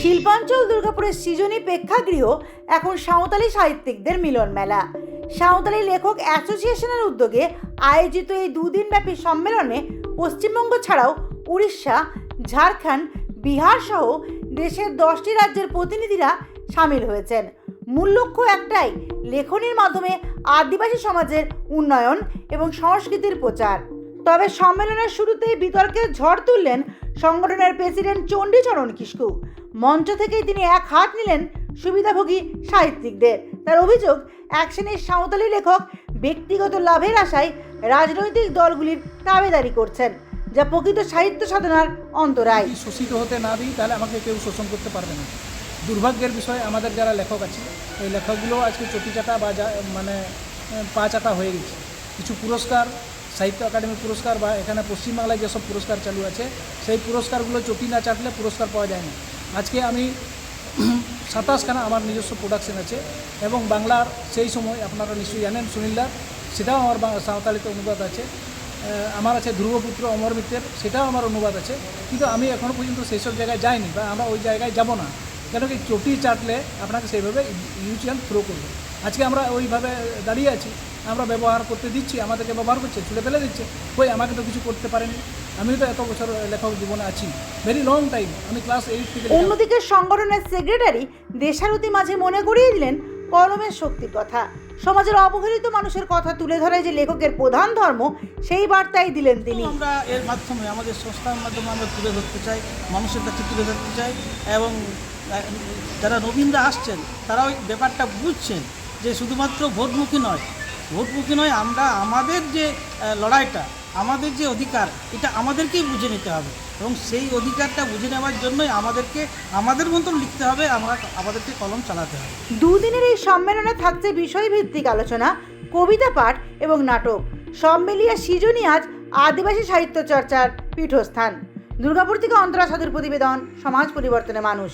শিল্পাঞ্চল দুর্গাপুরের সৃজনী প্রেক্ষাগৃহ এখন সাঁওতালি সাহিত্যিকদের মিলন মেলা। সাঁওতালি লেখক অ্যাসোসিয়েশনের উদ্যোগে আয়োজিত এই দুদিনব্যাপী সম্মেলনে পশ্চিমবঙ্গ ছাড়াও উড়িষ্যা, ঝাড়খণ্ড, বিহার সহ দেশের দশটি রাজ্যের প্রতিনিধিরা সামিল হয়েছেন। মূল লক্ষ্য একটাই, লেখনীর মাধ্যমে আদিবাসী সমাজের উন্নয়ন এবং সংস্কৃতির প্রচার। তবে সম্মেলনের শুরুতেই বিতর্কের ঝড় তুললেন সংগঠনের প্রেসিডেন্ট চণ্ডীচরণ কিস্কু মঞ্চ থেকেই তিনি এক হাত নিলেন সুবিধাভোগী সাহিত্যিকদের। তার অভিযোগ, এক শ্রেণির সাঁওতালি লেখক ব্যক্তিগত লাভের আশায় রাজনৈতিক দলগুলির দাবেদারি করছেন, যা প্রকৃত সাহিত্য সাধনার অন্তরায়। শোষিত হতে না দিই, তাহলে আমাকে কেউ শোষণ করতে পারবে না। দুর্ভাগ্যের বিষয়, আমাদের যারা লেখক আছে, এই লেখকগুলো আজকে চটিচাটা বা যা মানে পা চাটা হয়ে গেছে। কিছু পুরস্কার সাহিত্য একাডেমি পুরস্কার বা এখানে পশ্চিমবাংলায় যেসব পুরস্কার চালু আছে, সেই পুরস্কারগুলো চটি না চাটলে পুরস্কার পাওয়া যায় না আজকে আমি সাতাশখানা আমার নিজস্ব প্রোডাকশন আছে এবং বাংলার সেই সময় আপনারা নিশ্চয়ই জানেন সুনীলদার সেটাও আমার সাঁওতালিতে অনুবাদ আছে। আমার আছে ধ্রুবপুত্র অমর মিত্রের, সেটাও আমার অনুবাদ আছে। কিন্তু আমি এখনও পর্যন্ত সেই সব জায়গায় যাইনি বা আমরা ওই জায়গায় যাব না। কেন কি চটি চাটলে আপনাকে সেইভাবে ইউজ থ্রো করবে। আজকে আমরা ওইভাবে দাঁড়িয়ে আছি আমরা ব্যবহার করতে দিচ্ছি আমাদেরকে ব্যবহার করছে ছুড়ে ফেলে দিচ্ছে কই আমাকে তো কিছু করতে পারেনি। আমিও তো এত বছর লেখক জীবনে আছি ভেরি লং টাইম আমি ক্লাস এইট থেকে অন্যদিকে সংগঠনের সেক্রেটারি দেশারতি মাঝে মনে করিয়ে দিলেন কলমের শক্তির কথা। সমাজের অবহেলিত মানুষের কথা তুলে ধরে যে লেখকের প্রধান ধর্ম সেই বার্তাই দিলেন তিনি। আমরা এর মাধ্যমে আমাদের সংস্থার মাধ্যমে আমরা তুলে ধরতে চাই মানুষের কাছে তুলে ধরতে চাই এবং যারা নবীনরা আসছেন তারা ওই ব্যাপারটা বুঝছেন। যে শুধুমাত্র ভোটমুখী নয় ভোটমুখী নয়, আমরা আমাদের যে লড়াইটা, আমাদের যে অধিকার, এটা আমাদেরকেই বুঝে নিতে হবে। এবং সেই অধিকারটা বুঝে নেওয়ার জন্যই আমাদেরকে, আমাদের মতন লিখতে হবে, আমরা আমাদেরকে কলম চালাতে হবে। দুদিনের এই সম্মেলনে থাকছে বিষয়ভিত্তিক আলোচনা, কবিতা পাঠ এবং নাটক। সব মিলিয়ে সৃজনী আজ আদিবাসী সাহিত্য চর্চার পীঠস্থান। দুর্গাপুর থেকে অন্তরা সাধুর প্রতিবেদন, সমাজ পরিবর্তনে মানুষ।